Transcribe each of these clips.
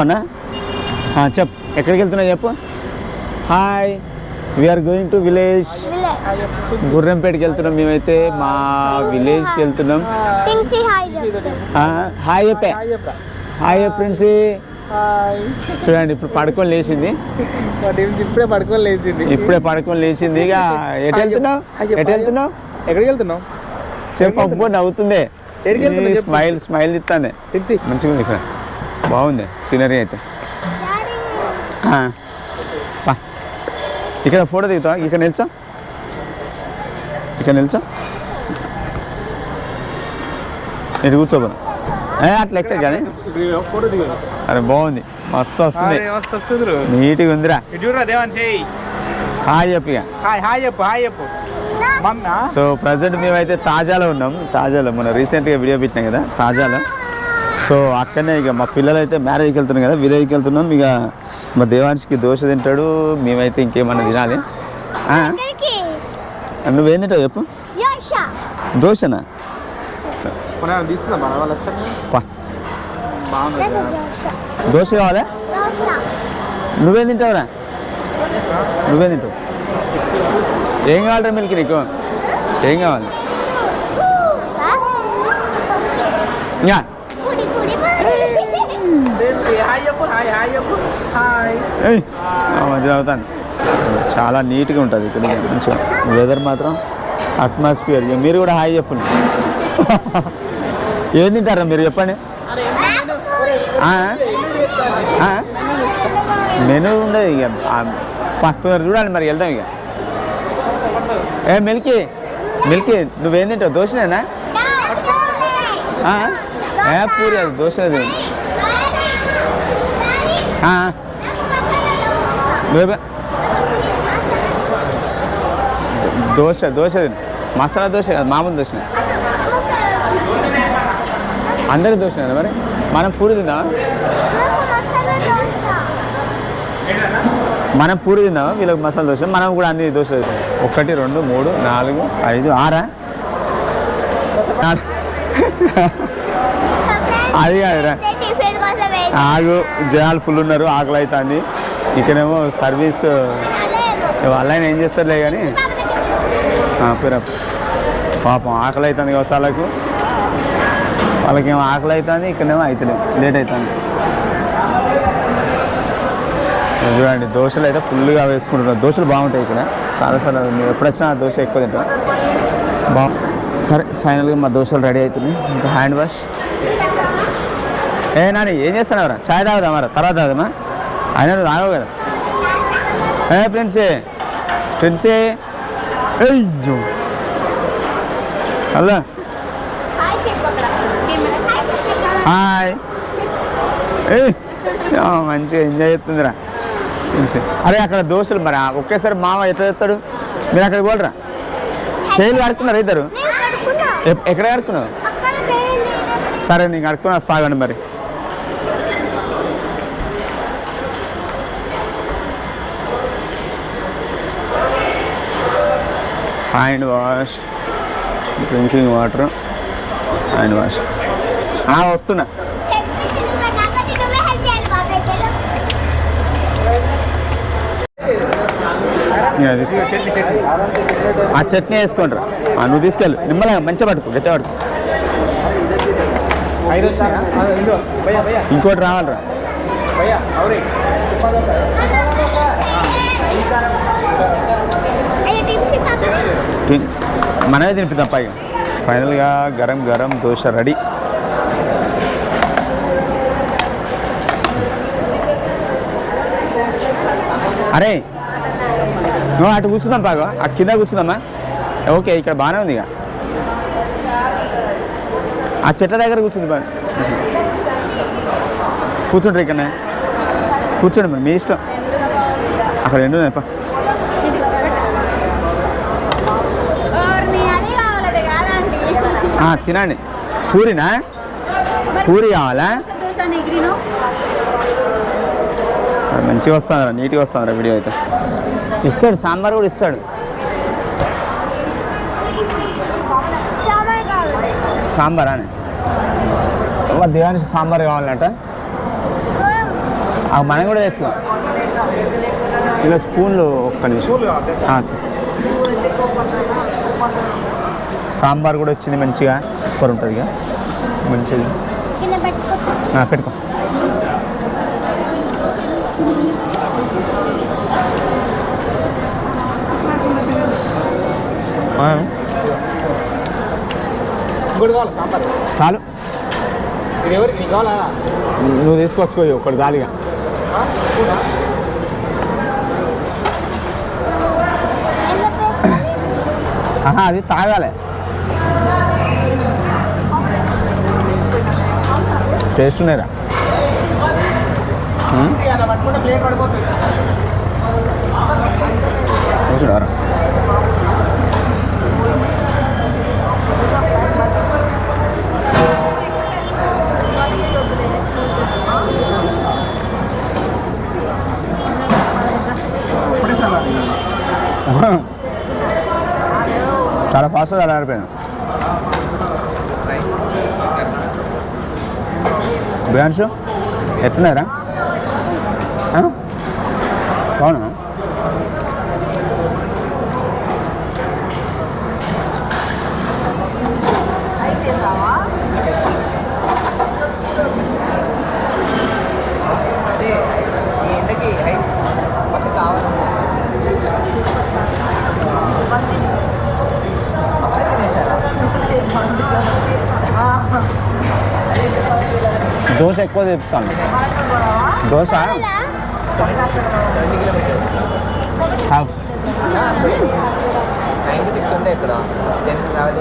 అవునా ఆ, చెప్పు. ఎక్కడికి వెళ్తున్నావు చెప్పు. Hi we're going to village గుర్రంపేటకి వెళ్తున్నాం మేమైతే. మా విలేజ్కి వెళ్తున్నాం. హాయ్ చెప్పే హాయ్ ఫ్రెండ్స్ చూడండి ఇప్పుడు పడుకొని లేచింది. ఇప్పుడే పడుకొని లేచింది. ఇప్పుడే పడుకొని లేచింది. ఇక ఎటు వెళ్తున్నావు? ఎటు వెళ్తున్నావు? ఎక్కడికి వెళ్తున్నావు? చెప్పు అబ్బో నవ్వుతుంది. స్మైల్ స్మైల్ ఇస్తానే మంచిగా ఉంది ఇక్కడ. బాగుంది. సీనరీ అయితే. ఇక్కడ ఫోటో దిగుతావా? ఇక్కడ నిల్చో. ఇక్కడ నిల్చో. ఇది కూర్చోబోను అట్లా ఎక్కడ కానీ. అరే బాగుంది. మస్తు వస్తుంది. నీట్గా ఉందిరా. హాయ్ చెప్పు హాయ్ హాయ్ చెప్పు హాయ్ చెప్పు. మమ్మా సో ప్రజెంట్ మేమైతే తాజాలో ఉన్నాం. తాజాలో మన రీసెంట్గా వీడియో పెట్టినాం కదా. తాజాలో. సో అక్కడనే ఇక మా పిల్లలు అయితే మ్యారేజ్కి వెళ్తున్నాం కదా విలేజ్కి వెళ్తున్నాం. ఇక మా దేవాంశికి దోశ తింటాడు మేమైతే ఇంకేమన్నా తినాలి. నువ్వేం తింటావు చెప్పు? యోష దోశనా? దోశ కావాలా? నువ్వేం తింటావురా? నువ్వేం తింటావు? ఏం కావాలరా మిల్క్ నీకు? ఏం కావాలి? ఇంకా కుడి కుడి హాయ్ చెప్పు హాయ్ హాయ్ మధ్య అవుతాను. చాలా నీట్గా ఉంటుంది ఇక్కడ. మంచిగా. వెదర్ మాత్రం అట్మాస్ఫియర్ ఇక మీరు కూడా హాయ్ చెప్పండి. ఏం తింటారా మీరు చెప్పండి? మెనూ ఉండదు ఇక. ఆ, పక్కన చూడాలి మరి వెళ్దాం ఇక. ఏ మిల్కీ? మిల్కీ నువ్వేం తింటావు? దోశనేనా? ఆ? ఏ పూరి అది దోశ దోశ దోశ మసాలా దోశ కాదు మామూలు దోశ అందరి దోశ కదా మరి. మనం పూరి తిందామా? మనం పూరి తిందామా? వీళ్ళకి మసాలా దోశ మనం కూడా అన్ని దోశ ఒకటి రెండు మూడు నాలుగు ఐదు ఆరా. అది కాదురా. ఆగు జనాలు ఫుల్ ఉన్నారు ఆకలి అవుతుంది ఇక్కడేమో సర్వీస్ వాళ్ళ ఆయన ఏం చేస్తారులే కానీ పేరు పాపం ఆకలి అవుతుంది కావచ్చు వాళ్ళకు. వాళ్ళకేమో ఆకలి అవుతుంది ఇక్కడేమో అవుతుంది లేట్ అవుతుంది చూడండి దోశలు అయితే ఫుల్గా వేసుకుంటున్నారు. దోశలు బాగుంటాయి ఇక్కడ. చాలాసార్లు మీరు ఎప్పుడు వచ్చినా దోశ ఎక్కువ తింటాం. బా సరే ఫైనల్గా మా దోశలు రెడీ అవుతున్నాయి. ఇంకా హ్యాండ్ వాష్ ఏ నాని ఏం చేస్తున్నావురా చాయ్ తాగుదా మరి తర్వాత తాగుదామా? అయినా నువ్వు తాగవు కదా. ఏ ఫ్రెండ్సే ఫ్రెండ్సే అయ్యో హలో. హాయ్ ఆ, మంచిగా ఎంజాయ్ చేస్తుందిరా ఫ్రెండ్సే అరే అక్కడ దోశలు మరి ఒకేసారి మామ ఎట్లా చేస్తాడు? మీరు అక్కడికి పోలరా? చేయలు కడుక్కున్నారు ఇద్దరు? ఎక్కడ వేయండి సరే నేను కడుక్కుని వస్తాగండి మరి. Hand wash drinking water hand wash వస్తున్నా ఆ చట్నీ వేసుకుంటారా ఆ, నువ్వు తీసుకెళ్ళు నిమ్మల మంచిగా పట్టుకో గట్టిగా పట్టుకో ఇంకోటి రావాలరా భయ్యా అవురే అయ్యో టిప్సీ పాప తిన్- మనమే తినిపిద్దాం పైగా ఫైనల్గా గరం గరం దోశ రెడీ. అరే నువ్వు అటు కూర్చుందాం బాగా అటు కింద కూర్చుందామా? ఓకే ఇక్కడ బాగానే ఉంది ఇక. ఆ చెట్ల దగ్గర కూర్చుంది బాగా కూర్చుంటారు ఇక్కడ కూర్చోండి మరి మీ ఇష్టం. అక్కడ ఎండు పా ఓర్ని అది కావాలి కాదండి ఆ, తినండి పూరినా పూరి కావాలా మంచిగా వస్తుందిరా నీట్గా వస్తుందిరా వీడియో అయితే ఇస్తాడు సాంబార్ కూడా ఇస్తాడు సాంబార్ అని దేవానికి సాంబార్ కావాలంట ఆ, మనం కూడా తెచ్చుకో ఇలా స్పూన్లు ఒక్క నిమిషం. సాంబార్ కూడా వచ్చింది మంచిగా. సూపర్ ఉంటుంది ఇక. మంచిది. పెట్టుకో. చాలు. నువ్వు తీసుకొచ్చుకో ఒకటి చాలుగా ఆహా అది తాగాలి. టేస్ట్ ఉన్నాయిరా. ప్లేట్ పడిపోతుంది కూర్చోరా చాలా ఫాస్ట్గా ఆడిపోయాను ఎట్లున్నారా ఆ? బాగున్నా అదే ఈ ఎండకి ఐస్ పట్టు కావాలి అప్పుడే తినేసారా దోశ ఎక్కువ చెప్తాను. దోశ?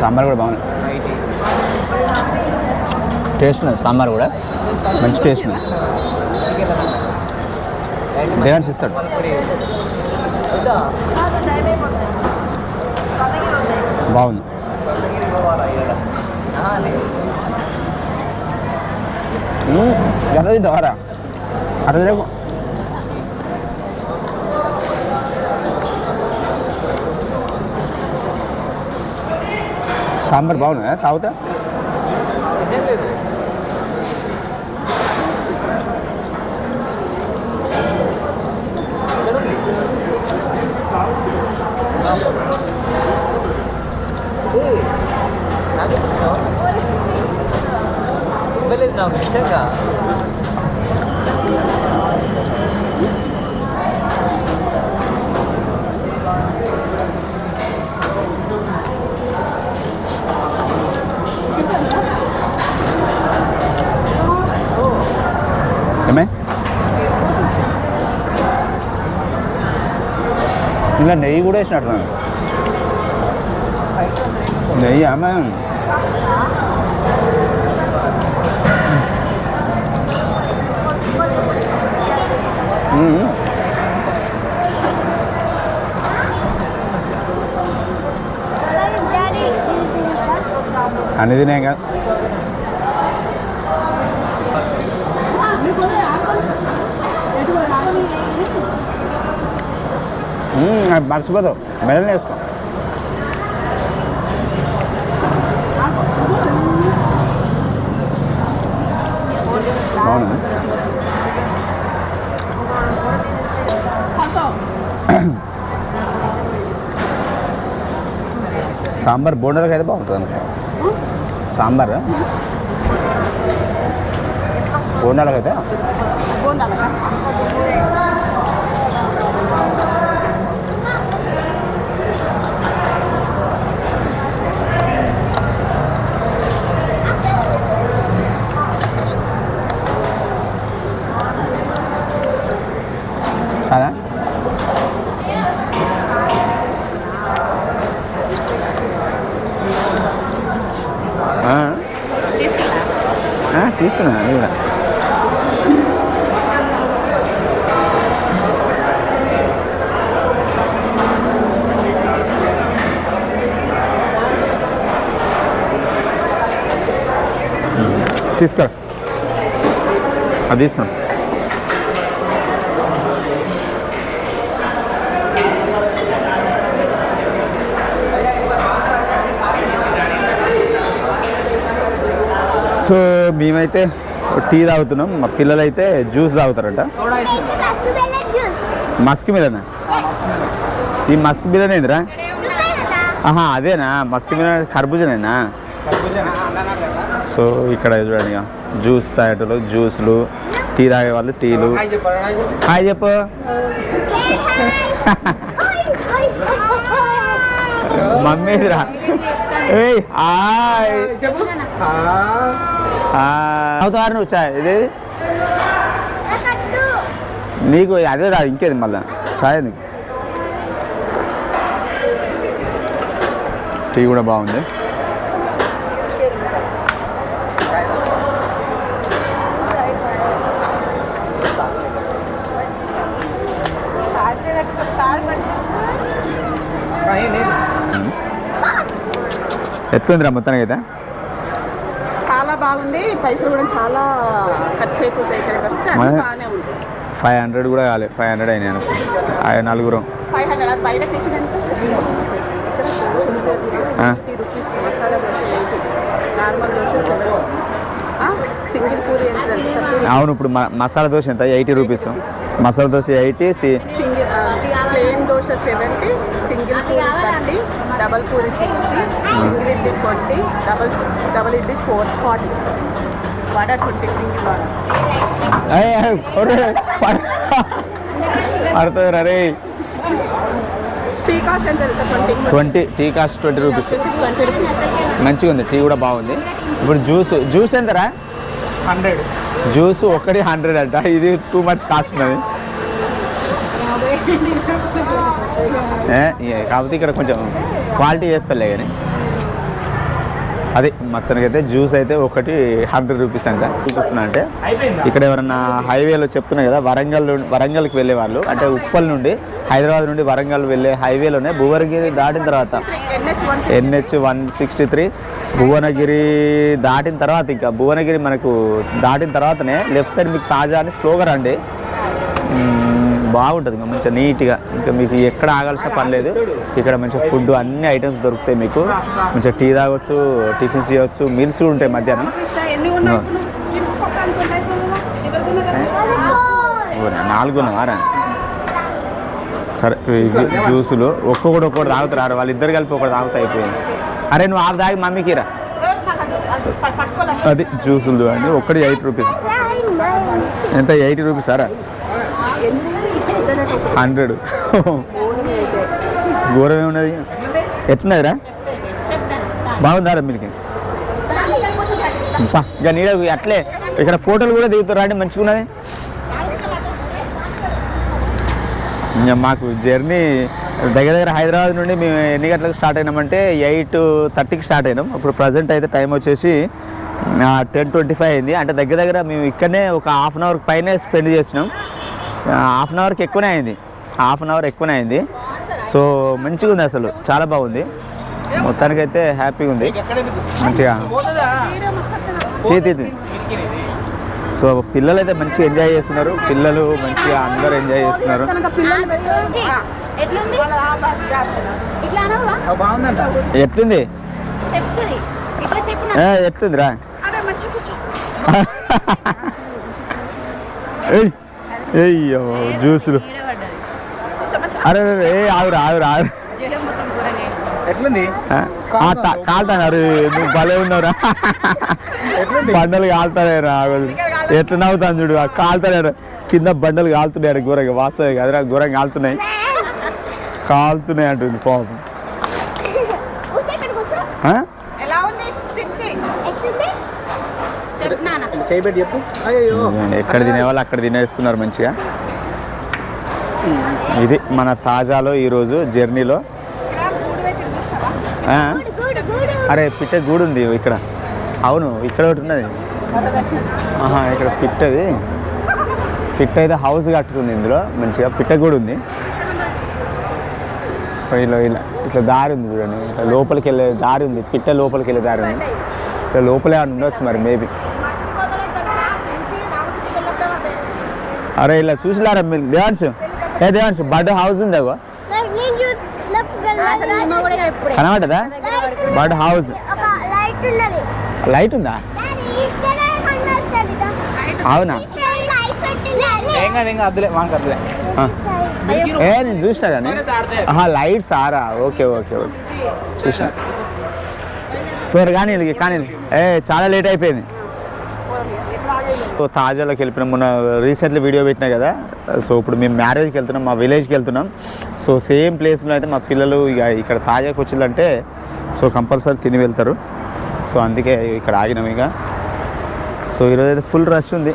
సాంబార్ కూడా బాగుంది. టేస్ట్ ఉన్నది సాంబార్ కూడా. మంచి టేస్ట్ ఉంది దేవాన్స్ ఇస్తాడు. బాగుంది. ఎట్లా తింటావారా అట్లా తినకు సాంబార్ బాగుంది తాగుతా నిజం లేదు ఎక్కడుంది? ఏయ్, నాకు ఇచ్చినావు? ఇవ్వలేదు నాకు నిజంగా ఇలా నెయ్యి కూడా వేసినట్టున్నాను. నెయ్యి అమ్మ అన్ని తినే కదా మర్చిపోతావు. మెడల్ వేసుకో. అవును? సాంబార్ బోండాలకి అయితే బాగుంటుంది అనుకో సాంబార్? బోండాలకి అయితే చాలా ఆ? ఆ, తీస్తున్నా అది కూడా తీసుకురా. అది తీసుకురా. సో మేమైతే టీ తాగుతున్నాం. మా పిల్లలు అయితే జ్యూస్ తాగుతారట. మస్క్ మిలనా? ఈ మస్క్ మిలన్ ఏందిరా? ఆహా అదేనా? Musk melon కర్బూజనేనా? సో ఇక్కడ చూడండి జ్యూస్ తాగేటోళ్ళు జ్యూస్లు టీ తాగే వాళ్ళు టీలు హాయ్ చెప్పు. మమ్మీరా ఏయ్ హాయ్. చెప్పు. అవుతారు నువ్వు చాయ్ ఇది? నీకు అదే రా ఇంకేది మళ్ళా? చాయ్ నీకు. టీ కూడా బాగుంది. ఎట్లుందిరా మొత్తానికి అయితే చాలా బాగుంది. పైసలు కూడా చాలా ఖర్చు అయిపోతాయి ఇక్కడికి వస్తే అన్ని మరి- బాగానే ఉంది ఫైవ్ హండ్రెడ్ కూడా కాలే. ఫైవ్ హండ్రెడ్ అయినాయి అనుకో. నలుగురం. Five hundred. బయట టిఫిన్ ఎంత? ఇక్కడ ఆ. Eighty rupees. Masala dosa eighty. Normal dosa seven. Single puri ఎంత? అవును ఇప్పుడు మ- మసాలా దోశ ఎంత? Eighty rupees. Masala dosa eighty C single dosa seventy single puri thirty double puri sixty single idli twenty double double idli four forty. Vada twenty single vada పడుతుంది రే tea cost ఎంత తెలుసా twenty? Twenty tea cost twenty rupees. వచ్చేసి twenty rupees. మంచిగా ఉంది tea కూడా బాగుంది. ఇప్పుడు జ్యూస్ జ్యూస్ ఎంతరా హండ్రెడ్. జ్యూస్ ఒకటి హండ్రెడ్ అంట. ఇది టూ మచ్ కాస్ట్ ఉన్నది కాకపోతే ఇక్కడ కొంచెం క్వాలిటీ చేస్తలే కానీ. అదే మొత్తానికి అయితే జ్యూస్ అయితే ఒకటి హండ్రెడ్ రూపీస్ అంట. చూపిస్తున్నా అంటే ఇక్కడ ఎవరన్నా హైవేలో చెప్తున్నా కదా వరంగల్ వరంగల్కి వెళ్ళే వాళ్ళు అంటే ఉప్పల్ నుండి హైదరాబాద్ నుండి వరంగల్ వెళ్ళే హైవేలోనే భువనగిరి దాటిన తర్వాత NH one sixty three Bhuvanagiri దాటిన తర్వాత ఇంకా భువనగిరి మనకు దాటిన తర్వాతనే లెఫ్ట్ సైడ్ మీకు తాజా అని స్లోగా రండి. బాగుంటుంది. ఇంకా మంచిగా నీట్గా. ఇంకా మీకు ఎక్కడ ఆగాల్సిన పని లేదు. ఇక్కడ మంచిగా ఫుడ్ అన్ని ఐటమ్స్ దొరుకుతాయి మీకు. మంచిగా టీ తాగొచ్చు టిఫిన్స్ చేయొచ్చు మీల్స్ కూడా ఉంటాయి మధ్యాహ్నం. ఎన్ని ఉన్నాయి కిమ్స్ పక్క అనుకున్నాయి ఎవరు నాలుగు ఉన్నావారా సరే ఇది జ్యూసులు. ఒక్కొక్కటి ఒక్కొక్కటి తాగుతారు. వాళ్ళిద్దరు కలిపి ఒకటి తాగుతా అయిపోయింది. అరే నువ్వు ఆఫ్ తాగి మమ్మీకి రా. పట్టుకోలే అది జ్యూసులు చూడండి ఒక్కటి ఎయిట్ రూపీస్. ఎంత? ఎయిటీ రూపీస్ సారా హండ్రెడ్. ఘోరం ఏమున్నది ఎట్లున్నదిరా? బాగుందారా మీకు ఇక నీడ అట్లే ఇక్కడ ఫోటోలు కూడా దిగుతారు అండి మంచిగా ఉన్నది ఇంకా మాకు జర్నీ దగ్గర దగ్గర హైదరాబాద్ నుండి మేము ఎన్ని గంటలకు స్టార్ట్ అయినామంటే ఎయిట్ థర్టీకి స్టార్ట్ అయినాం. ఇప్పుడు ప్రజెంట్ అయితే టైం వచ్చేసి టెన్ ట్వంటీ ఫైవ్ అయింది. అంటే దగ్గర దగ్గర మేము ఇక్కడనే ఒక హాఫ్ అన్ అవర్ పైనే స్పెండ్ చేసినాం. హాఫ్ అన్ అవర్కి ఎక్కువనే అయింది. హాఫ్ అన్ అవర్ ఎక్కువనే అయింది. సో మంచిగా ఉంది అసలు. చాలా బాగుంది. మొత్తానికైతే హ్యాపీగా ఉంది. మంచిగా. తీ తీ తీ. సో పిల్లలు అయితే మంచిగా ఎంజాయ్ చేస్తున్నారు. పిల్లలు మంచిగా అందరూ ఎంజాయ్ చేస్తున్నారు. ఎట్లుంది? ఏ, ఎట్లుందిరా అయ్యో జ్యూసులు. అరే అరే, అరే, ఏ ఆగురా ఆగురా ఆగురా. ఎట్లుంది? ఆ, ఆ, తా- కాలుతాను నువ్వు భలే ఉన్నావురా. బండలు కాలుతానేరా ఎట్లా నవ్వుతాను చూడు ఆ కాలుతానేరా కింద బండలు కాలుతున్నాయి ఘోరంగా వాస్తవం కదరా ఘోరంగా కాలుతున్నాయి. కాలుతున్నాయి అంటుంది పాపం కూర్చో ఇక్కడ కూర్చో ఆ? ఎలా ఉంది తిండి ఎట్లుంది చెప్తున్నాను చేయబెట్టి చెప్పు. అయ్యో ఎక్కడ తినేవాళ్ళు అక్కడ తినేస్తున్నారు మంచిగా. ఇది మన తాజాలో ఈరోజు జర్నీలో. అరే పిట్ట గూడు ఉంది ఇక్కడ. అవును ఇక్కడ ఒకటి ఉన్నది. ఆహా ఇక్కడ పిట్టది. పిట్ట అయితే హౌస్ కట్టుకుంది ఇందులో. మంచిగా పిట్ట కూడా ఉంది. ఇలా ఇలా. ఇట్లా దారి ఉంది చూడండి. ఇట్లా లోపలికి వెళ్ళే దారి ఉంది. పిట్ట లోపలికి వెళ్ళే దారి ఉంది. ఇట్లా లోపలే ఉండొచ్చు మరి మేబీ అరే ఇలా చూసిలారా మీరు? దేవాన్ష్ ఏ దేవాన్ష్ బర్డ్ హౌస్ ఉంది చూసి కనబడ్డదా బర్డ్ హౌస్. లైట్ ఉందా? అవునా? ఏం నేను చూసినా కానీ. ఆహా లైట్స్ ఆరా ఓకే ఓకే ఓకే. చూసిన. త్వరగా కానీ కానీ ఏ చాలా లేట్ అయిపోయింది. సో తాజాలోకి వెళ్ళిపోయినాం మొన్న రీసెంట్లీ వీడియో పెట్టినా కదా. సో ఇప్పుడు మేము మ్యారేజ్కి వెళ్తున్నాం మా విలేజ్కి వెళ్తున్నాం. సో సేమ్ ప్లేస్లో అయితే మా పిల్లలు ఇక ఇక్కడ తాజాకి వచ్చిందంటే సో కంపల్సరీ తిని వెళ్తారు. సో అందుకే ఇక్కడ ఆగినాం ఇక. సో ఈరోజు అయితే ఫుల్ రష్ ఉంది.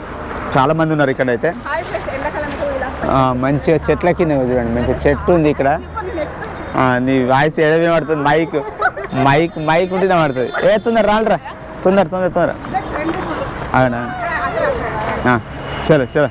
చాలా మంది ఉన్నారు ఇక్కడ అయితే. మంచిగా చెట్ల కింద చూడండి మంచిగా చెట్టు ఉంది ఇక్కడ. నీ వాయిస్ ఎడ వినబడుతుంది? మైక్ మైక్ మైక్ ఉంటే వినబడుతుంది. ఏ తొందర రాలరా. తొందర తొందర తొందర. అవునా? ఆ, చలో చలో